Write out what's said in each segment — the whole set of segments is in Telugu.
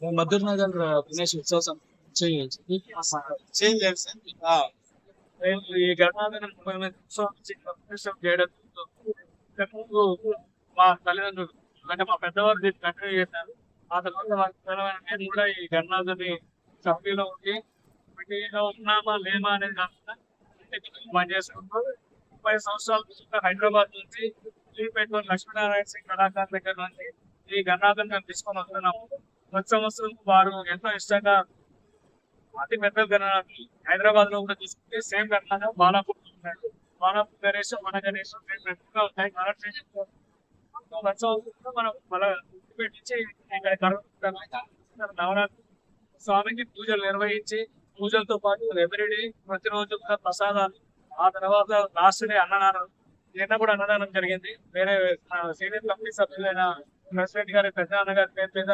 మధుర్ నగర్ వినేష్ ఉత్సవం చేయాలి చేయాలి సార్. ఈ గణాధన చేయడం మా తల్లిదండ్రులు. అంటే మా పెద్దవారు దీన్ని కంటిన్యూ చేశారు. ఆ తర్వాత వారి నేను కూడా ఈ గణనాథుని సభ్యులో ఉండి కమిటీలో ఉన్నామా లేమా అనేది కాకుండా పనిచేసుకుంటూ ముప్పై సంవత్సరాల నుంచి హైదరాబాద్ నుంచి శ్రీపేటలో లక్ష్మీనారాయణ సింగ్ కళాకారు దగ్గర నుంచి ఈ గణనాథన్ మేము తీసుకొని వస్తున్నాము. ప్రతి సంవత్సరం వారు ఎంతో ఇష్టంగా అతి పెద్ద గణనాథులు హైదరాబాద్లో కూడా తీసుకుంటే సేమ్ గణనాథం బాలాపూర్ ఉన్నాడు. బాలాపూర్ గణేష్ మన గణేష్ సేమ్ పెద్దగా ఉంటాయి కాబట్టి ప్రతి మనం మళ్ళా పెట్టించి ఇక్కడ నవరాత్రి స్వామికి పూజలు నిర్వహించి పూజలతో పాటు ఎవ్రీడే ప్రతిరోజు కూడా ప్రసాదాలు. ఆ తర్వాత లాస్ట్ డే అన్నదానం నిన్న కూడా అన్నదానం జరిగింది. వేరే సీనియర్ కమిటీ సభ్యులైన ప్రెసిడెంట్ గారి పెద్ద అన్నగారి పేరు మీద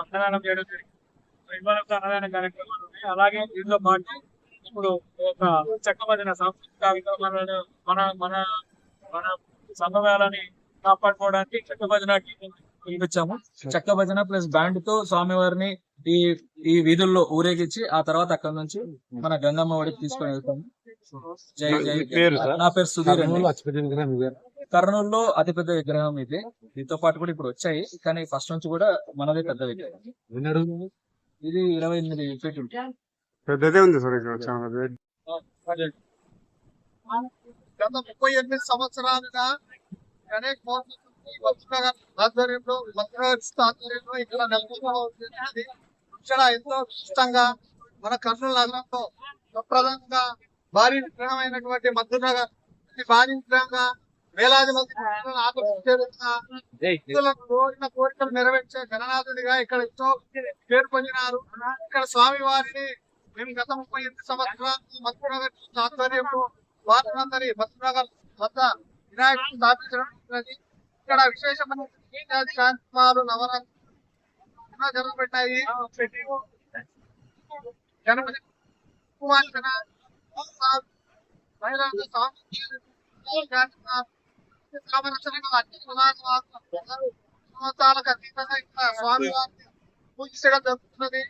అన్నదానం చేయడం జరిగింది. ఇవాళ అన్నదాన కార్యక్రమాలు ఉన్నాయి. అలాగే దీంతో పాటు ఇప్పుడు ఒక చెక్కబడిన సాంస్కృతిక కార్యక్రమాలను మన మన మన సంప్రదాయాలని కాపాడుకోవడానికి చెక్క భజన టీం పిలిపించాము. చెక్క భజన ప్లస్ బ్యాండ్తో స్వామివారిని ఈ ఈ వీధుల్లో ఊరేగించి ఆ తర్వాత అక్కడ నుంచి మన గంగమ్మ ఒడికి తీసుకొని వెళ్తాము. జై జై? నా పేరు సుధీర్ కర్నూలులో అతిపెద్ద విగ్రహం ఇది. దీంతో పాటు కూడా ఇప్పుడు వచ్చాయి. కానీ ఫస్ట్ నుంచి కూడా మనదే పెద్ద విగ్రహం. ఇది ఇరవై ఎనిమిది ఫీట్ ఉంటుంది. పెద్దదే ఉంది సార్. గత ముప్పై ఎనిమిది సంవత్సరాలుగా గణేష్ ఆధ్వర్యంలో ఆధ్వర్యంలో ఇక్కడ నెలకొల్పబడింది ఇక్కడ ఎంతో ఇష్టంగా మన కర్నూలు నగరంలో ప్రధానంగా భారీ విగ్రహమైనటువంటి మధునగర్ భారీ విగ్రహంగా వేలాది మంది ఆకర్షించే విధంగా కోరిన కోరికలు నెరవేర్చే గణనాథుడిగా ఇక్కడ ఎంతో పేరు పొందినారు. ఇక్కడ స్వామి వారిని మేము గత ముప్పై ఎనిమిది సంవత్సరాలు మధునగర్ ఆధ్వర్యంలో వారందరి భద్రనగర్ వద్ద వినాయకుడు స్థాపించడం జరిగినది. ఇక్కడ విశేషమైన గీతాది కార్యక్రమాలు నవరాత్రి ఎన్నో జరగబెట్టాయి గణపతి కుమార్తెన మహిళల సాంస్కృతిక కార్యక్రమాలు, కామరచనలు అన్ని కులాల సంవత్సరాలకు అతీతంగా ఇక్కడ స్వామివారిని పూజించడం జరుగుతున్నది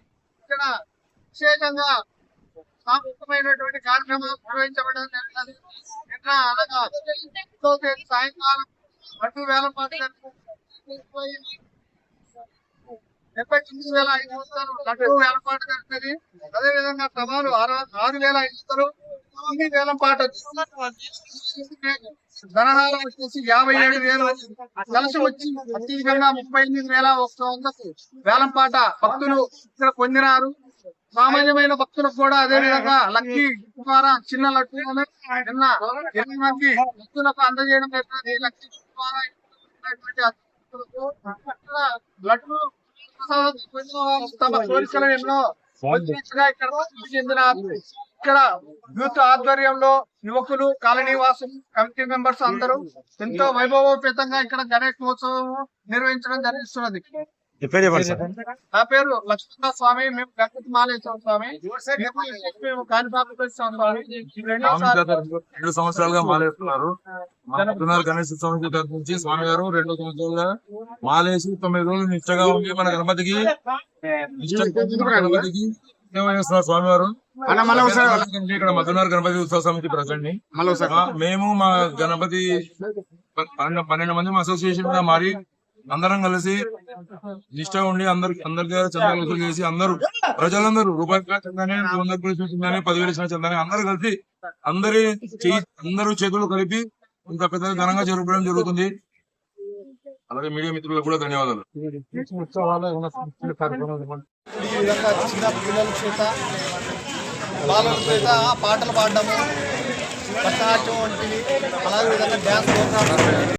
ఇక్కడ విశేషంగా సాంస్కృతికమైనటువంటి కార్యక్రమాలు నిర్వహించబడడం జరిగినది నిన్న అనగా ఎంతో తేదీ సాయంకాలం రెండు వేల డెబ్బై తొమ్మిది వేల ఐదు వందలు. లడ్డు వేల పాట అదే విధంగా సభలు ఆరు ఆరు వేల ఐదు వందలు. తొమ్మిది వేల పాట ధనహారం వచ్చేసి యాభై ఏడు వేలు కలిసి వచ్చి అత్యధికంగా ముప్పై ఎనిమిది వేల ఒక వందకు వేలం పాట భక్తులు ఇక్కడ పొందినారు. సామాన్యమైన భక్తులకు కూడా అదే విధంగా లక్కీ ద్వారా చిన్న లడ్డు నిన్న ఎనిమిది మంది భక్తులకు అందజేయడం జరిగినది లక్కీ ద్వారా ఇక్కడ లడ్డు కోరికలు ఎన్నో యూత్ ఆధ్వర్యంలో యువకులు కాలనీ వాసులు కమిటీ మెంబర్స్ అందరూ ఎంతో వైభవోపేతంగా ఇక్కడ గణేష్ మహోత్సవం నిర్వహించడం జరుగుతున్నది. నా పేరు లక్ష్మణ స్వామి. మేము గణపతి మాలేశ్వర స్వామి. మేము స్వామి. రెండు సంవత్సరాలుగా మాలేస్తున్నారు. గణేష్ ఉత్సవం తరపు నుంచి స్వామి గారు రెండు సంవత్సరాలుగా మాలేసి తొమ్మిది రోజులు నిష్టగా ఉండి మన గణపతికి గణపతికి సేవ చేస్తున్నారు స్వామి వారు ఇక్కడ మధునార్ గణపతి ఉత్సవ సమితి ప్రజెంట్. మేము మా గణపతి పన్నెండు మంది మా అసోసియేషన్గా మారి అందరం కలిసి నిష్ట ఉండి అందరు అందరి దగ్గర చందాలు వసూలు చేసి అందరూ ప్రజలందరూ రూపాయి చందానే వంద రూపాయలు చందానే పదివేలు ఇచ్చిన చందానే అందరూ కలిసి అందరి అందరూ చేతులు కలిపి ఇంత పెద్ద ఘనంగా జరపడం జరుగుతుంది. అలాగే మీడియా మిత్రులకు కూడా ధన్యవాదాలు. ఈ విధంగా చిన్న పిల్లల చేత బాలల చేత పాటలు పాడడము భరతనాట్యం వంటివి అలాగే విధంగా డ్యాన్స్ ప్రోగ్రామ్స్